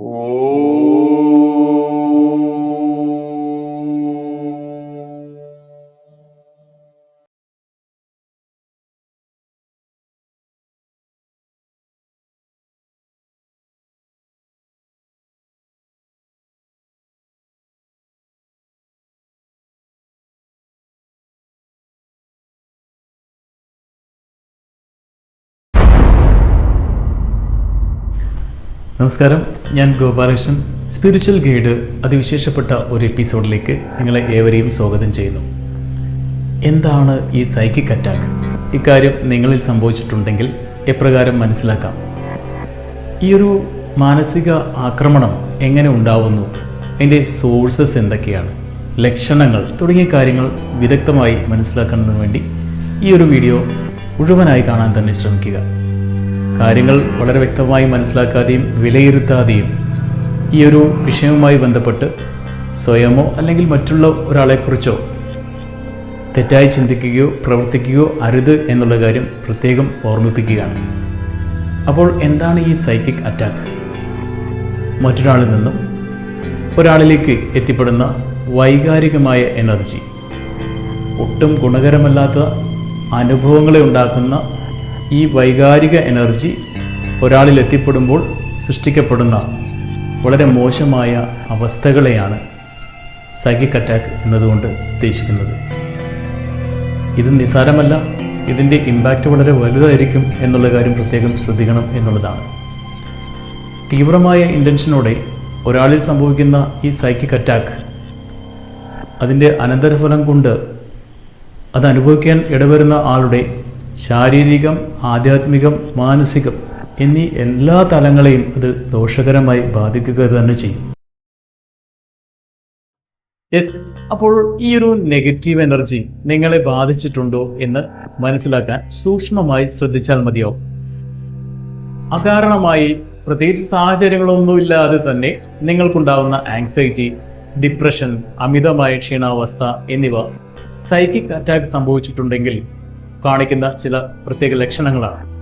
Oh. നമസ്കാരം. ഞാൻ Gopalakrishnan. Spiritual guide അതിവിശേഷപ്പെട്ട ഒരു എപ്പിസോഡിലേക്ക് നിങ്ങളെ ഏവരെയും സ്വാഗതം ചെയ്യുന്നു. എന്താണ് ഈ സൈക്കിക് അറ്റാക്ക് ഇക്കാര്യം നിങ്ങളിൽ സംഭവിച്ചിട്ടുണ്ടെങ്കിൽ എപ്രകാരം മനസ്സിലാക്കാം. ഈ ഒരു മാനസിക ആക്രമണം എങ്ങനെ ഉണ്ടാവുന്നു? അതിന്റെ സോഴ്സസ് എന്തൊക്കെയാണ്? ലക്ഷണങ്ങൾ തുടങ്ങിയ കാര്യങ്ങൾ വിദഗ്ധമായി മനസ്സിലാക്കുന്നതിന് വേണ്ടി ഈ ഒരു വീഡിയോ മുഴുവനായി കാണാൻ തന്നെ ശ്രമിക്കുക. കാര്യങ്ങൾ വളരെ വ്യക്തമായി മനസ്സിലാക്കാതെയും വിലയിരുത്താതെയും ഈ ഒരു വിഷയവുമായി ബന്ധപ്പെട്ട് സ്വയമോ അല്ലെങ്കിൽ മറ്റുള്ള ഒരാളെക്കുറിച്ചോ തെറ്റായി ചിന്തിക്കുകയോ പ്രവർത്തിക്കുകയോ അരുത് എന്നുള്ള കാര്യം പ്രത്യേകം ഓർമ്മിപ്പിക്കുകയാണ്. അപ്പോൾ എന്താണ് ഈ സൈക്കിക് അറ്റാക്ക് മറ്റൊരാളിൽ നിന്നും ഒരാളിലേക്ക് എത്തിപ്പെടുന്ന വൈകാരികമായ എനർജി ഒട്ടും ഗുണകരമല്ലാത്ത അനുഭവങ്ങളെ ഉണ്ടാക്കുന്ന ഈ വൈകാരിക എനർജി ഒരാളിൽ എത്തിപ്പെടുമ്പോൾ സൃഷ്ടിക്കപ്പെടുന്ന വളരെ മോശമായ അവസ്ഥകളെയാണ് സൈക്കിക് അറ്റാക്ക് എന്നതുകൊണ്ട് ഉദ്ദേശിക്കുന്നത്. ഇത് നിസാരമല്ല ഇതിന്റെ ഇമ്പാക്റ്റ് വളരെ വലുതായിരിക്കും എന്നുള്ള കാര്യം പ്രത്യേകം ശ്രദ്ധിക്കണം എന്നുള്ളതാണ്. തീവ്രമായ ഇന്റൻഷനോടെ ഒരാളിൽ സംഭവിക്കുന്ന ഈ സൈക്കിക് അറ്റാക്ക് അതിന്റെ അനന്തരഫലം കൊണ്ട് അത് അനുഭവിക്കാൻ ഇടവരുന്ന ആളുടെ ശാരീരികം ആധ്യാത്മികം മാനസികം എന്നീ എല്ലാ തലങ്ങളെയും അത് ദോഷകരമായി ബാധിക്കുക തന്നെ ചെയ്യും. അപ്പോൾ ഈ ഒരു നെഗറ്റീവ് എനർജി നിങ്ങളെ ബാധിച്ചിട്ടുണ്ടോ എന്ന് മനസ്സിലാക്കാൻ സൂക്ഷ്മമായി ശ്രദ്ധിച്ചാൽ മതിയാവും. അകാരണമായി പ്രത്യേകിച്ച് സാഹചര്യങ്ങളൊന്നുമില്ലാതെ തന്നെ നിങ്ങൾക്കുണ്ടാവുന്ന ആങ്സൈറ്റി ഡിപ്രഷൻ അമിതമായ ക്ഷീണാവസ്ഥ എന്നിവ സൈക്കിക് അറ്റാക്ക് സംഭവിച്ചിട്ടുണ്ടെങ്കിൽ കാണിക്കുന്ന ചില പ്രത്യേക ലക്ഷണങ്ങളാണ്.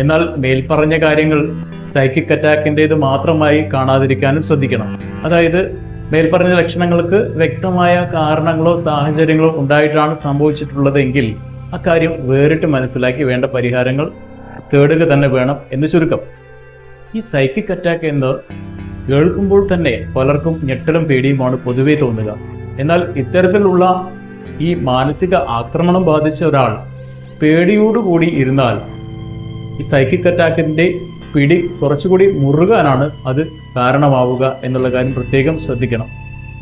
എന്നാൽ മേൽപ്പറഞ്ഞ കാര്യങ്ങൾ സൈക്കിക് അറ്റാക്കിന്റെത് മാത്രമായി കാണാതിരിക്കാനും ശ്രദ്ധിക്കണം. അതായത് മേൽപ്പറഞ്ഞ ലക്ഷണങ്ങൾക്ക് വ്യക്തമായ കാരണങ്ങളോ സാഹചര്യങ്ങളോ ഉണ്ടായിട്ടാണ് സംഭവിച്ചിട്ടുള്ളതെങ്കിൽ അക്കാര്യം വേറിട്ട് മനസ്സിലാക്കി വേണ്ട പരിഹാരങ്ങൾ തേടുക തന്നെ വേണം എന്ന് ചുരുക്കം. ഈ സൈക്കിക് അറ്റാക്ക് എന്ന് കേൾക്കുമ്പോൾ തന്നെ പലർക്കും ഞെട്ടലും പേടിയുമാണ് പൊതുവെ തോന്നുക. എന്നാൽ ഇത്തരത്തിലുള്ള ഈ മാനസിക ആക്രമണം ബാധിച്ച ഒരാൾ പേടിയോടുകൂടി ഇരുന്നാൽ ഈ സൈക്കിക് അറ്റാക്കിന്റെ പിടി കുറച്ചുകൂടി മുറുകാനാണ് അത് കാരണമാവുക എന്നുള്ള കാര്യം പ്രത്യേകം ശ്രദ്ധിക്കണം.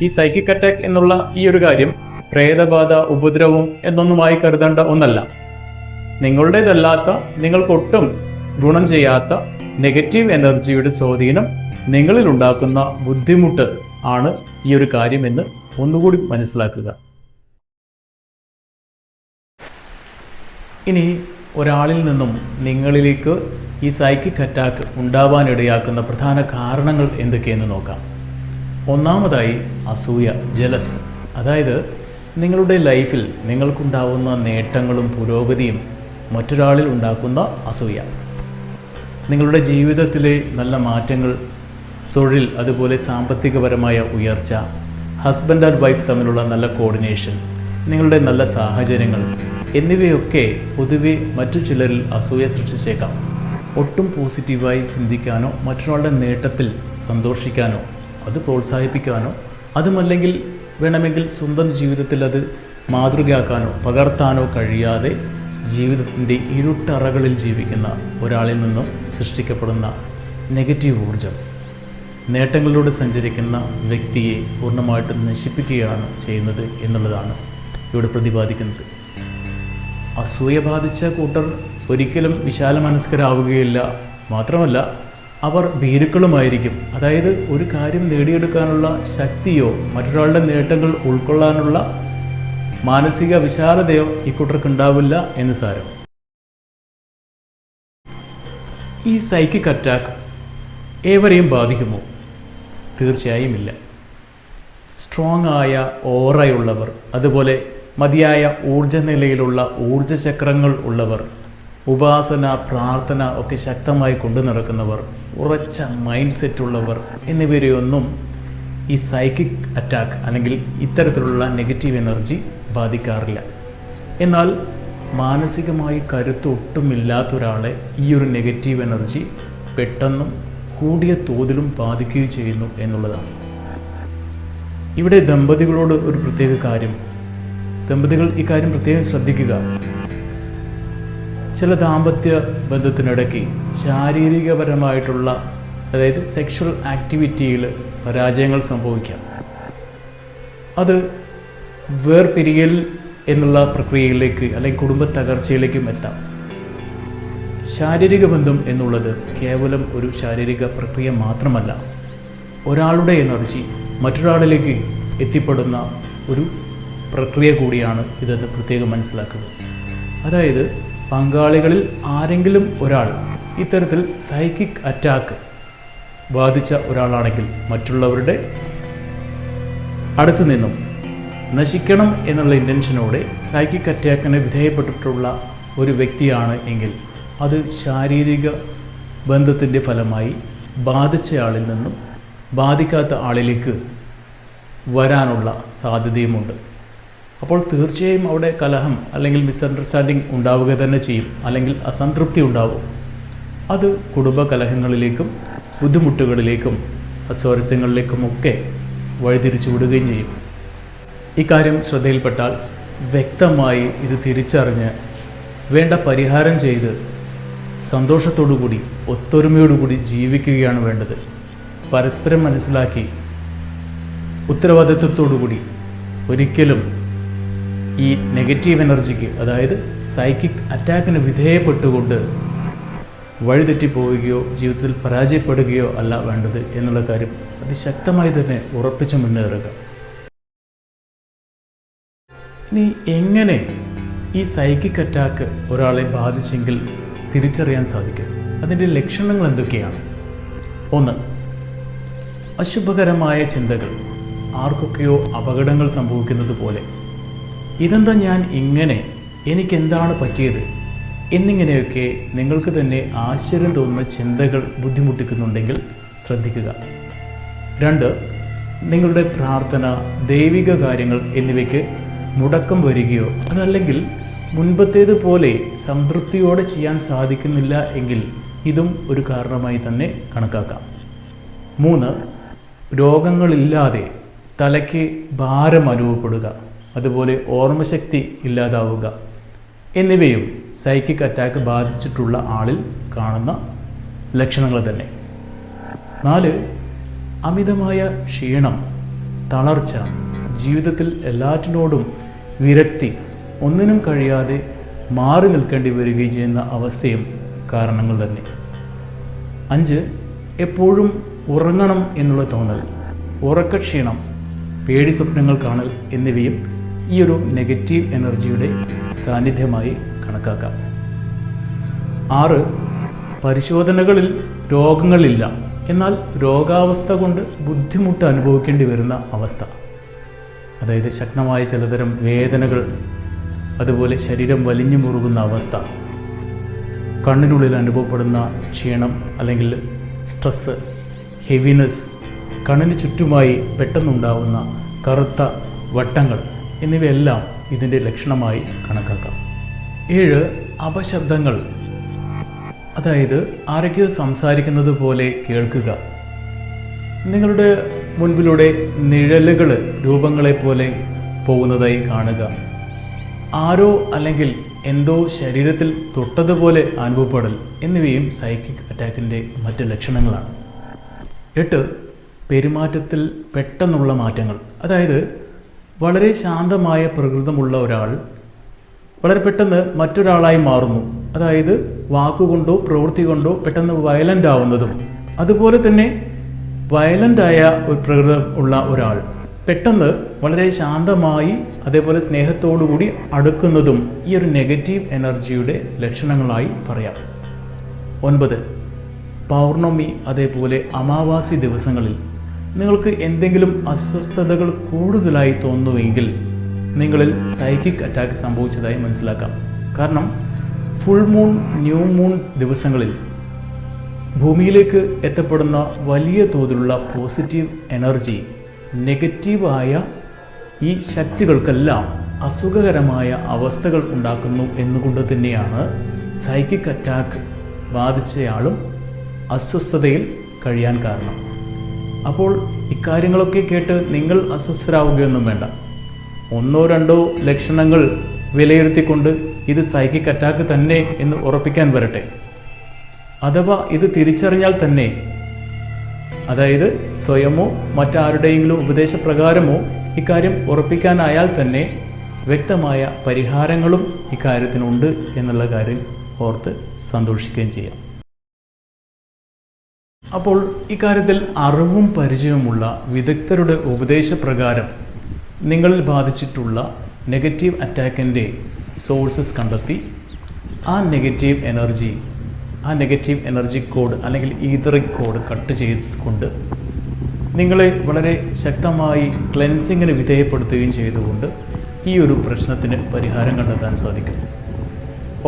ഈ സൈക്കിക് അറ്റാക്ക് എന്നുള്ള ഈ ഒരു കാര്യം പ്രേതബാധ ഉപദ്രവം എന്നൊന്നുമായി കരുതേണ്ട ഒന്നല്ല. നിങ്ങളുടേതല്ലാത്ത നിങ്ങൾക്കൊട്ടും ഗുണം ചെയ്യാത്ത നെഗറ്റീവ് എനർജിയുടെ സ്വാധീനം നിങ്ങളിൽ ഉണ്ടാക്കുന്ന ബുദ്ധിമുട്ട് ആണ് ഈ ഒരു കാര്യമെന്ന് ഒന്നുകൂടി മനസ്സിലാക്കുക. ഇനി ഒരാളിൽ നിന്നും നിങ്ങളിലേക്ക് ഈ സൈക്കിക് അറ്റാക്ക് ഉണ്ടാവാനിടയാക്കുന്ന പ്രധാന കാരണങ്ങൾ എന്തൊക്കെയെന്ന് നോക്കാം. ഒന്നാമതായി അസൂയ ജലസ് അതായത് നിങ്ങളുടെ ലൈഫിൽ നിങ്ങൾക്കുണ്ടാവുന്ന നേട്ടങ്ങളും പുരോഗതിയും മറ്റൊരാളിൽ ഉണ്ടാക്കുന്ന അസൂയ. നിങ്ങളുടെ ജീവിതത്തിലെ നല്ല മാറ്റങ്ങൾ തൊഴിൽ അതുപോലെ സാമ്പത്തികപരമായ ഉയർച്ച ഹസ്ബൻഡ് ആൻഡ് വൈഫ് തമ്മിലുള്ള നല്ല കോർഡിനേഷൻ നിങ്ങളുടെ നല്ല സാഹചര്യങ്ങൾ എന്നിവയൊക്കെ പൊതുവെ മറ്റു ചിലരിൽ അസൂയ സൃഷ്ടിച്ചേക്കാം. ഒട്ടും പോസിറ്റീവായി ചിന്തിക്കാനോ മറ്റൊരാളുടെ നേട്ടത്തിൽ സന്തോഷിക്കാനോ അത് പ്രോത്സാഹിപ്പിക്കാനോ അതുമല്ലെങ്കിൽ വേണമെങ്കിൽ സ്വന്തം ജീവിതത്തിൽ അത് മാതൃകയാക്കാനോ പകർത്താനോ കഴിയാതെ ജീവിതത്തിന്റെ ഇരുട്ടറകളിൽ ജീവിക്കുന്ന ഒരാളിൽ നിന്നും സൃഷ്ടിക്കപ്പെടുന്ന നെഗറ്റീവ് ഊർജം നേട്ടങ്ങളിലൂടെ സഞ്ചരിക്കുന്ന വ്യക്തിയെ പൂർണമായിട്ടും നശിപ്പിക്കുകയാണ് ചെയ്യുന്നത് എന്നുള്ളതാണ് ഇവിടെ പ്രതിപാദിക്കുന്നത്. അസൂയ ബാധിച്ച കൂട്ടർ ഒരിക്കലും വിശാല മനസ്കരാവുകയില്ല മാത്രമല്ല അവർ ഭീരുക്കളുമായിരിക്കും. അതായത് ഒരു കാര്യം നേടിയെടുക്കാനുള്ള ശക്തിയോ മറ്റൊരാളുടെ നേട്ടങ്ങൾ ഉൾക്കൊള്ളാനുള്ള മാനസിക വിശാലതയോ ഇക്കൂട്ടർക്ക് ഉണ്ടാവില്ല എന്ന് സാരം. ഈ സൈക്കിക് അറ്റാക്ക് ഏവരെയും ബാധിക്കുമോ? തീർച്ചയായും ഇല്ല. സ്ട്രോങ് ആയ ഓറയുള്ളവർ അതുപോലെ മതിയായ ഊർജ നിലയിലുള്ള ഊർജചക്രങ്ങൾ ഉള്ളവർ ഉപാസന പ്രാർത്ഥന ഒക്കെ ശക്തമായി കൊണ്ടു നടക്കുന്നവർ ഉറച്ച മൈൻഡ് സെറ്റ് ഉള്ളവർ എന്നിവരെയൊന്നും ഈ സൈക്കിക് അറ്റാക്ക് അല്ലെങ്കിൽ ഇത്തരത്തിലുള്ള നെഗറ്റീവ് എനർജി ബാധിക്കാറില്ല. എന്നാൽ മാനസികമായി കരുത്ത് ഒട്ടുമില്ലാത്ത ഒരാളെ ഈ ഒരു നെഗറ്റീവ് എനർജി പെട്ടെന്നും കൂടിയ തോതിലും ബാധിക്കുകയും ചെയ്യുന്നു എന്നുള്ളതാണ്. ഇവിടെ ദമ്പതികളോട് ഒരു പ്രത്യേക കാര്യം. ദമ്പതികൾ ഇക്കാര്യം പ്രത്യേകം ശ്രദ്ധിക്കുക. ചില ദാമ്പത്യ ബന്ധത്തിനിടയ്ക്ക് ശാരീരികപരമായിട്ടുള്ള അതായത് സെക്ഷൽ ആക്ടിവിറ്റിയിൽ പരാജയങ്ങൾ സംഭവിക്കാം. അത് വേർപിരിയൽ എന്നുള്ള പ്രക്രിയയിലേക്ക് അല്ലെങ്കിൽ കുടുംബ തകർച്ചയിലേക്കും എത്താം. ശാരീരിക ബന്ധം എന്നുള്ളത് കേവലം ഒരു ശാരീരിക പ്രക്രിയ മാത്രമല്ല. ഒരാളുടെ എനർജി മറ്റൊരാളിലേക്ക് എത്തിപ്പെടുന്ന ഒരു പ്രക്രിയ കൂടിയാണ് ഇതെന്ന് പ്രത്യേകം മനസ്സിലാക്കുക അതായത് പങ്കാളികളിൽ ആരെങ്കിലും ഒരാൾ ഇത്തരത്തിൽ സൈക്കിക് അറ്റാക്ക് ബാധിച്ച ഒരാളാണെങ്കിൽ മറ്റുള്ളവരുടെ അടുത്തു നിന്നും നശിക്കണം എന്നുള്ള ഇന്റൻഷനോടെ സൈക്കിക് അറ്റാക്കിന് വിധേയപ്പെട്ടിട്ടുള്ള ഒരു വ്യക്തിയാണ് എങ്കിൽ അത് ശാരീരിക ബന്ധത്തിന്റെ ഫലമായി ബാധിച്ചയാളിൽ നിന്നും ബാധിക്കാത്ത ആളിലേക്ക് വരാനുള്ള സാധ്യതയുമുണ്ട്. അപ്പോൾ തീർച്ചയായും അവിടെ കലഹം അല്ലെങ്കിൽ മിസ്അണ്ടർസ്റ്റാൻഡിങ് ഉണ്ടാവുക തന്നെ ചെയ്യും. അല്ലെങ്കിൽ അസംതൃപ്തി ഉണ്ടാവും. അത് കുടുംബ കലഹങ്ങളിലേക്കും ബുദ്ധിമുട്ടുകളിലേക്കും അസ്വാരസ്യങ്ങളിലേക്കുമൊക്കെ വഴിതിരിച്ചു വിടുകയും ചെയ്യും. ഇക്കാര്യം ശ്രദ്ധയിൽപ്പെട്ടാൽ വ്യക്തമായി ഇത് തിരിച്ചറിഞ്ഞ് വേണ്ട പരിഹാരം ചെയ്ത് സന്തോഷത്തോടുകൂടി ഒത്തൊരുമയോടുകൂടി ജീവിക്കുകയാണ് വേണ്ടത്. പരസ്പരം മനസ്സിലാക്കി ഉത്തരവാദിത്വത്തോടുകൂടി ഒരിക്കലും ഈ നെഗറ്റീവ് എനർജിക്ക് അതായത് സൈക്കിക് അറ്റാക്കിന് വിധേയപ്പെട്ടുകൊണ്ട് വഴിതെറ്റിപ്പോവുകയോ ജീവിതത്തിൽ പരാജയപ്പെടുകയോ അല്ല വേണ്ടത് എന്നുള്ള കാര്യം അതിശക്തമായി തന്നെ ഉറപ്പിച്ച് മുന്നേറുക. ഇനി എങ്ങനെ ഈ സൈക്കിക് അറ്റാക്ക് ഒരാളെ ബാധിച്ചെങ്കിൽ തിരിച്ചറിയാൻ സാധിക്കും? അതിന്റെ ലക്ഷണങ്ങൾ എന്തൊക്കെയാണ്? ഒന്ന് അശുഭകരമായ ചിന്തകൾ. ആർക്കൊക്കെയോ അപകടങ്ങൾ സംഭവിക്കുന്നത് പോലെ ഇതെന്താ ഞാൻ ഇങ്ങനെ? എനിക്കെന്താണ് പറ്റിയത്? എന്നിങ്ങനെയൊക്കെ നിങ്ങൾക്ക് തന്നെ ആശ്ചര്യം തോന്നുന്ന ചിന്തകൾ ബുദ്ധിമുട്ടിക്കുന്നുണ്ടെങ്കിൽ ശ്രദ്ധിക്കുക. രണ്ട് നിങ്ങളുടെ പ്രാർത്ഥന ദൈവിക കാര്യങ്ങൾ എന്നിവയ്ക്ക് മുടക്കം വരികയോ അതല്ലെങ്കിൽ മുൻപത്തേതുപോലെ സംതൃപ്തിയോടെ ചെയ്യാൻ സാധിക്കുന്നില്ല എങ്കിൽ ഇതും ഒരു കാരണമായി തന്നെ കണക്കാക്കാം. മൂന്ന് രോഗങ്ങളില്ലാതെ തലയ്ക്ക് ഭാരം അനുഭവപ്പെടുക. അതുപോലെ ഓർമ്മശക്തി ഇല്ലാതാവുക എന്നിവയും സൈക്കിക് അറ്റാക്ക് ബാധിച്ചിട്ടുള്ള ആളിൽ കാണുന്ന ലക്ഷണങ്ങൾ തന്നെ. നാല് അമിതമായ ക്ഷീണം തളർച്ച ജീവിതത്തിൽ എല്ലാറ്റിനോടും വിരക്തി ഒന്നിനും കഴിയാതെ മാറി നിൽക്കേണ്ടി വരികയും ചെയ്യുന്ന അവസ്ഥയും കാരണങ്ങൾ തന്നെ. അഞ്ച് എപ്പോഴും ഉറങ്ങണം എന്നുള്ള തോന്നൽ ഉറക്കക്ഷീണം പേടി സ്വപ്നങ്ങൾ കാണൽ എന്നിവയും ഈ ഒരു നെഗറ്റീവ് എനർജിയുടെ സാന്നിധ്യമായി കണക്കാക്കാം. ആറ് പരിശോധനകളിൽ രോഗങ്ങളില്ല. എന്നാൽ രോഗാവസ്ഥ കൊണ്ട് ബുദ്ധിമുട്ട് അനുഭവിക്കേണ്ടി വരുന്ന അവസ്ഥ. അതായത് ശക്തമായ ചിലതരം വേദനകൾ അതുപോലെ ശരീരം വലിഞ്ഞു മുറുകുന്ന അവസ്ഥ കണ്ണിനുള്ളിൽ അനുഭവപ്പെടുന്ന ക്ഷീണം അല്ലെങ്കിൽ സ്ട്രെസ്സ് ഹെവിനെസ് കണ്ണിന് ചുറ്റുമായി പെട്ടെന്നുണ്ടാവുന്ന കറുത്ത വട്ടങ്ങൾ എന്നിവയെല്ലാം ഇതിന്റെ ലക്ഷണമായി കണക്കാക്കാം. ഏഴ് അപശബ്ദങ്ങൾ. അതായത് ആരൊക്കെയോ സംസാരിക്കുന്നത് പോലെ കേൾക്കുക. നിങ്ങളുടെ മുൻപിലൂടെ നിഴലുകൾ രൂപങ്ങളെ പോലെ പോകുന്നതായി കാണുക. ആരോ അല്ലെങ്കിൽ എന്തോ ശരീരത്തിൽ തൊട്ടതുപോലെ അനുഭവപ്പെടൽ എന്നിവയും സൈക്കിക് അറ്റാക്കിന്റെ മറ്റ് ലക്ഷണങ്ങളാണ്. എട്ട് പെരുമാറ്റത്തിൽ പെട്ടെന്നുള്ള മാറ്റങ്ങൾ. അതായത് വളരെ ശാന്തമായ പ്രകൃതമുള്ള ഒരാൾ വളരെ പെട്ടെന്ന് മറ്റൊരാളായി മാറുന്നു. അതായത് വാക്കുകൊണ്ടോ പ്രവൃത്തി കൊണ്ടോ പെട്ടെന്ന് വയലന്റ് ആവുന്നതും അതുപോലെ തന്നെ വയലന്റായ ഒരു പ്രകൃതം ഉള്ള ഒരാൾ പെട്ടെന്ന് വളരെ ശാന്തമായി അതേപോലെ സ്നേഹത്തോടുകൂടി അടുക്കുന്നതും ഈ ഒരു നെഗറ്റീവ് എനർജിയുടെ ലക്ഷണങ്ങളായി പറയാം. ഒൻപത്. പൗർണമി അതേപോലെ അമാവാസി ദിവസങ്ങളിൽ നിങ്ങൾക്ക് എന്തെങ്കിലും അസ്വസ്ഥതകൾ കൂടുതലായി തോന്നുന്നുവെങ്കിൽ നിങ്ങളിൽ സൈക്കിക് അറ്റാക്ക് സംഭവിച്ചതായി മനസ്സിലാക്കാം. കാരണം ഫുൾ മൂൺ ന്യൂ മൂൺ ദിവസങ്ങളിൽ ഭൂമിയിലേക്ക് എത്തപ്പെടുന്ന വലിയ തോതിലുള്ള പോസിറ്റീവ് എനർജി നെഗറ്റീവായ ഈ ശക്തികൾക്കെല്ലാം അസുഖകരമായ അവസ്ഥകൾ ഉണ്ടാക്കുന്നു എന്നുകൊണ്ട് തന്നെയാണ് സൈക്കിക് അറ്റാക്ക് ബാധിച്ചയാളും അസ്വസ്ഥതയിൽ കഴിയാൻ കാരണം. അപ്പോൾ ഇക്കാര്യങ്ങളൊക്കെ കേട്ട് നിങ്ങൾ അസ്വസ്ഥരാവുകയൊന്നും വേണ്ട. ഒന്നോ രണ്ടോ ലക്ഷണങ്ങൾ വിലയിരുത്തിക്കൊണ്ട് ഇത് സൈക്കിക് അറ്റാക്ക് തന്നെ എന്ന് ഉറപ്പിക്കാൻ വരട്ടെ. അഥവാ ഇത് തിരിച്ചറിഞ്ഞാൽ തന്നെ അതായത് സ്വയമോ മറ്റാരുടെയെങ്കിലും ഉപദേശപ്രകാരമോ ഇക്കാര്യം ഉറപ്പിക്കാനായാൽ തന്നെ വ്യക്തമായ പരിഹാരങ്ങളും ഇക്കാര്യത്തിനുണ്ട് എന്നുള്ള കാര്യം ഓർത്ത് സന്തോഷിക്കുകയും ചെയ്യാം. അപ്പോൾ ഇക്കാര്യത്തിൽ അറിവും പരിചയവുമുള്ള വിദഗ്ധരുടെ ഉപദേശപ്രകാരം നിങ്ങളിൽ ബാധിച്ചിട്ടുള്ള നെഗറ്റീവ് അറ്റാക്കിന്റെ സോഴ്സസ് കണ്ടെത്തി. ആ നെഗറ്റീവ് എനർജി ആ നെഗറ്റീവ് എനർജി കോഡ് അല്ലെങ്കിൽ ഈതറിക് കോഡ് കട്ട് ചെയ്തുകൊണ്ട് നിങ്ങളെ വളരെ ശക്തമായി ക്ലെൻസിങ്ങിന് വിധേയപ്പെടുത്തുകയും ചെയ്തുകൊണ്ട് ഈ ഒരു പ്രശ്നത്തിന് പരിഹാരം കണ്ടെത്താൻ സാധിക്കും.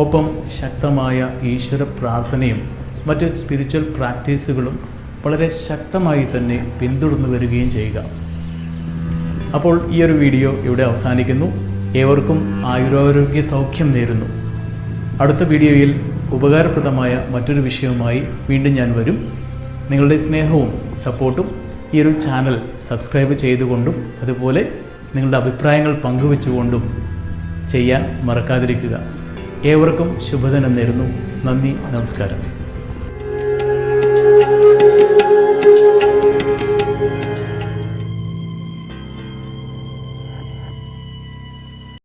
ഒപ്പം ശക്തമായ ഈശ്വര പ്രാർത്ഥനയും മറ്റ് സ്പിരിച്വൽ പ്രാക്ടീസുകളും വളരെ ശക്തമായി തന്നെ പിന്തുടർന്നു വരികയും ചെയ്യുക. അപ്പോൾ ഈ ഒരു വീഡിയോ ഇവിടെ അവസാനിക്കുന്നു. ഏവർക്കും ആയുരാരോഗ്യ സൗഖ്യം നേരുന്നു. അടുത്ത വീഡിയോയിൽ ഉപകാരപ്രദമായ മറ്റൊരു വിഷയവുമായി വീണ്ടും ഞാൻ വരും. നിങ്ങളുടെ സ്നേഹവും സപ്പോർട്ടും ഈ ഒരു ചാനൽ സബ്സ്ക്രൈബ് ചെയ്തുകൊണ്ടും അതുപോലെ നിങ്ങളുടെ അഭിപ്രായങ്ങൾ പങ്കുവെച്ചുകൊണ്ടും ചെയ്യാൻ മറക്കാതിരിക്കുക. ഏവർക്കും ശുഭദിനം നേരുന്നു. നന്ദി നമസ്കാരം.